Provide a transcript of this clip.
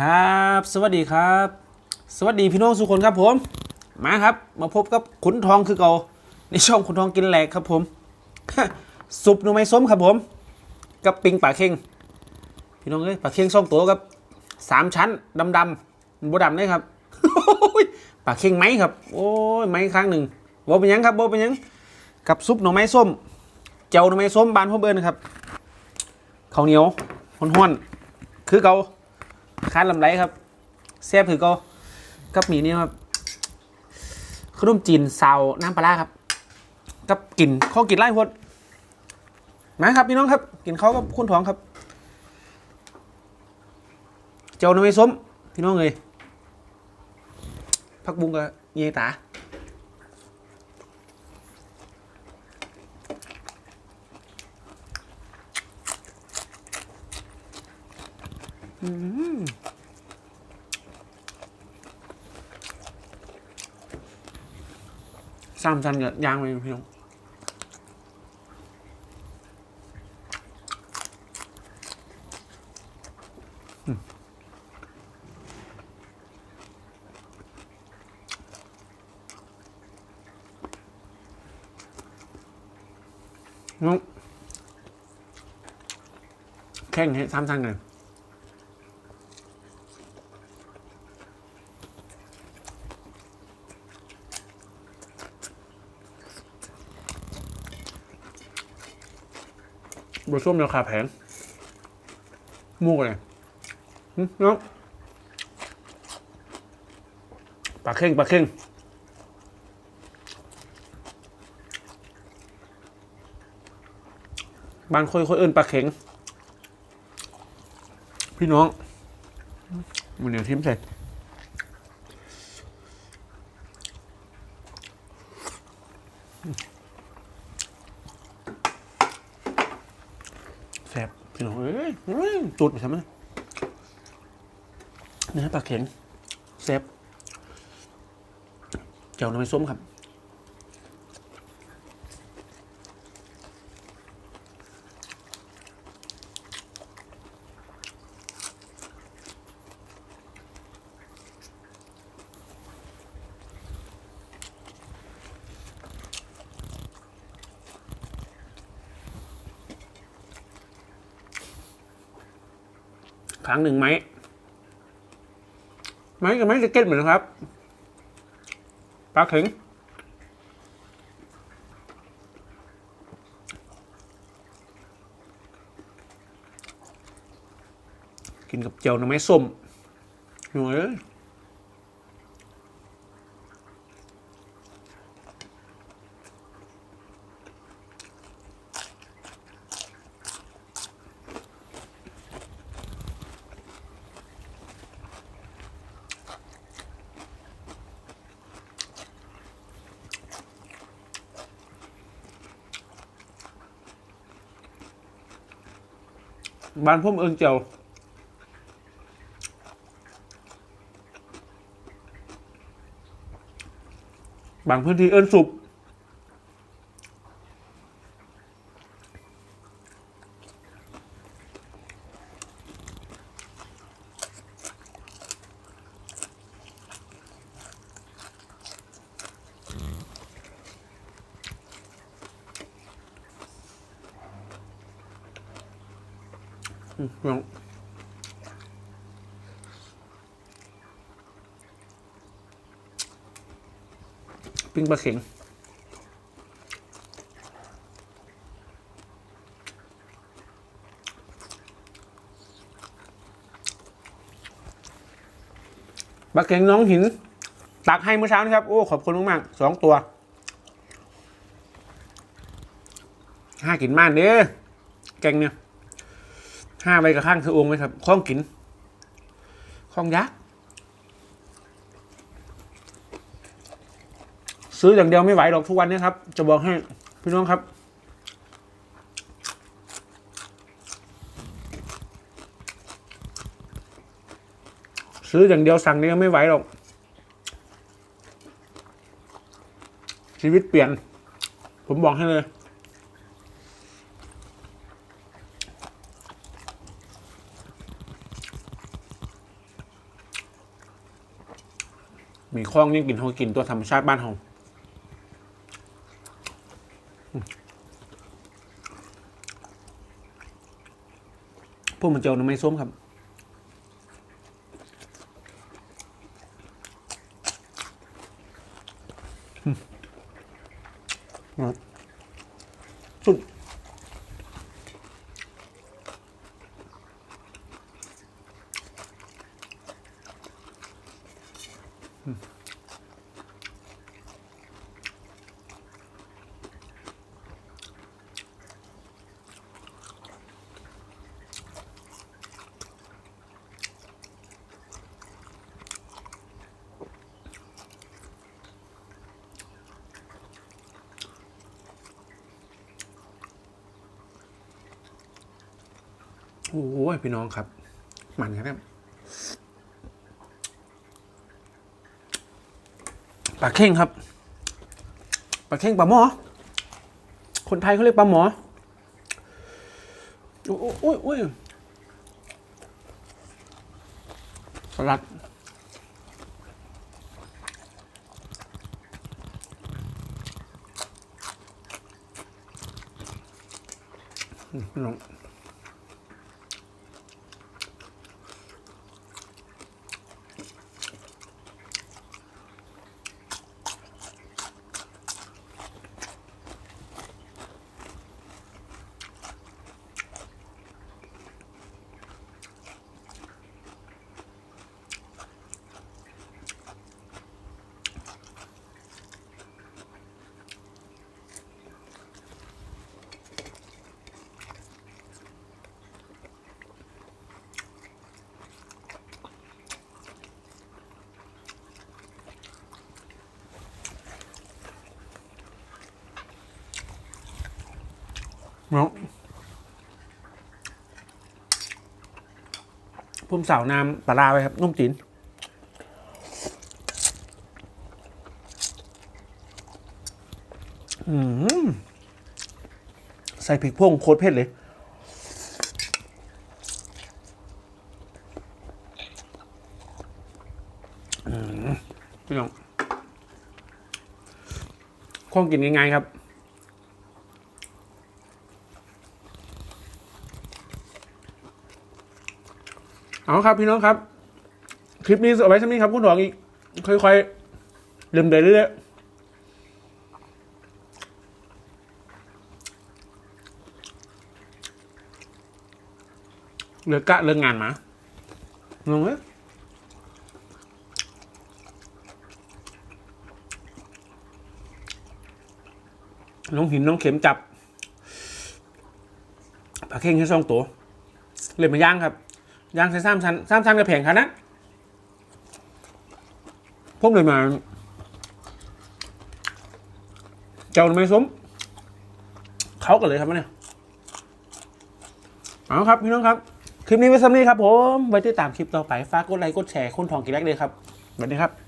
ครับ สวัสดีครับ สวัสดีพี่น้องสุกคนครับผม มาครับ มาพบกับขุนทองคือเก่าในช่องขุนทองกินแหลกครับผม สุปหน่อไม้ส้มครับผม กับปิงป่าเข่งพี่น้องเอ้ยป่าเข่งสองตัวกับสามชั้นดำดำๆมันบดำเลยครับป่าเข่งไหมครับ โอ้ยไหมครั้งหนึ่งโบเป็นยังครับโบเป็นยังกับซุปหน่อไม้ส้ม เจ้าหน่อไม้ส้มบานพ่อเบิร์นครับข้าวเหนียวห้อนๆคือเก่า คานลำไรครับแซ่บถือก็กับหมีนี่ครับขนมจีนซาวน้ำปลาครับ กับกินข้าวกินไล่พดมาครับพี่น้องครับกลิ่นเขากับคุณท้องครับ เจ้าหน้ำไม่ส้มพี่น้องเลยพักบุ้งกับเยตา สามชั้นกับย่างไปพี่น้องน้องแข่งให้สามชั้นกัน บะส้มราคาแพงมูกเลยหึน้องปลาเข่งปลาเข่งบางคนคนอื่นปลาเข็งพี่น้องมันเดี๋ยวทิมใส่ แซ่บพี่น้องเอ้ยจุดไปทำไมเนื้อปลาเข็งแซ่บเจียวน้ำส้มครับ ครั้งหนึ่งไหมไหมกับไม้จะเก็ตเหมือนครับปลาเข็งกินกับเจียวหน้ำไม้ส้มหน่อย บ้านพุ่มเอิงเจียวบางพื้นที่เอิ้นสุบ อืมลองปิ้งปลาเข็งปลาเข็งน้องหิน ตักให้เมื่อเช้านะครับ โอ้ ขอบคุณมากๆสองตัวห้ากินมากเด้อแกงเนี่ย ห้าใบกับข้างคือองค์ไหมครับข้องกินข้องยักษ์ซื้ออย่างเดียวไม่ไหวหรอกทุกวันนี้ครับ จะบอกให้พี่น้องครับ ซื้ออย่างเดียวสั่งเดียวไม่ไหวหรอก ชีวิตเปลี่ยน ผมบอกให้เลย มีคล้องยังกินเขากินตัวธรรมชาติบ้านเราอืมพวกมันเจียวน้ำไม่ส้มครับสุด โอ้ยพี่น้องครับ มันครับเนี่ยปลาเข่งครับปลาเข่งปลาหมอ คนไทยเขาเรียกปลาหมอโอ้โอ้ยโอ้ยสลัดอืมพี่น้อง เนาะพุ่มสาวน้ำปลาร้าไว้ครับ นุ่มจีนอืมใส่พริกพ่งโคตรเผ็ดเลยอืมพี่น้องข้องกินง่ายๆครับ เอาครับพี่น้องครับ คลิปนี้เอาไว้สักนี้ครับคุณหวงอีก ค่อยๆลืมไปเรื่อยๆเลือกะเรื่องงานมาลงไหมน้องหินน้องเข็มจับปลาเข่งแค่สองตัว เลยมาย่างครับ ย่างใส่สามชั้นสามชั้นกับแผงขนาดพวกเลยมา เจ้าไม่สมเขากันเลยครับเนี่ยเอาครับพี่น้องครับ คลิปนี้ไว้ซ้ำนี้ครับผม ไว้ติดตามคลิปต่อไป ฝากกดไลค์กดแชร์คนทองกี่แรกเลยครับสวัสดีครับ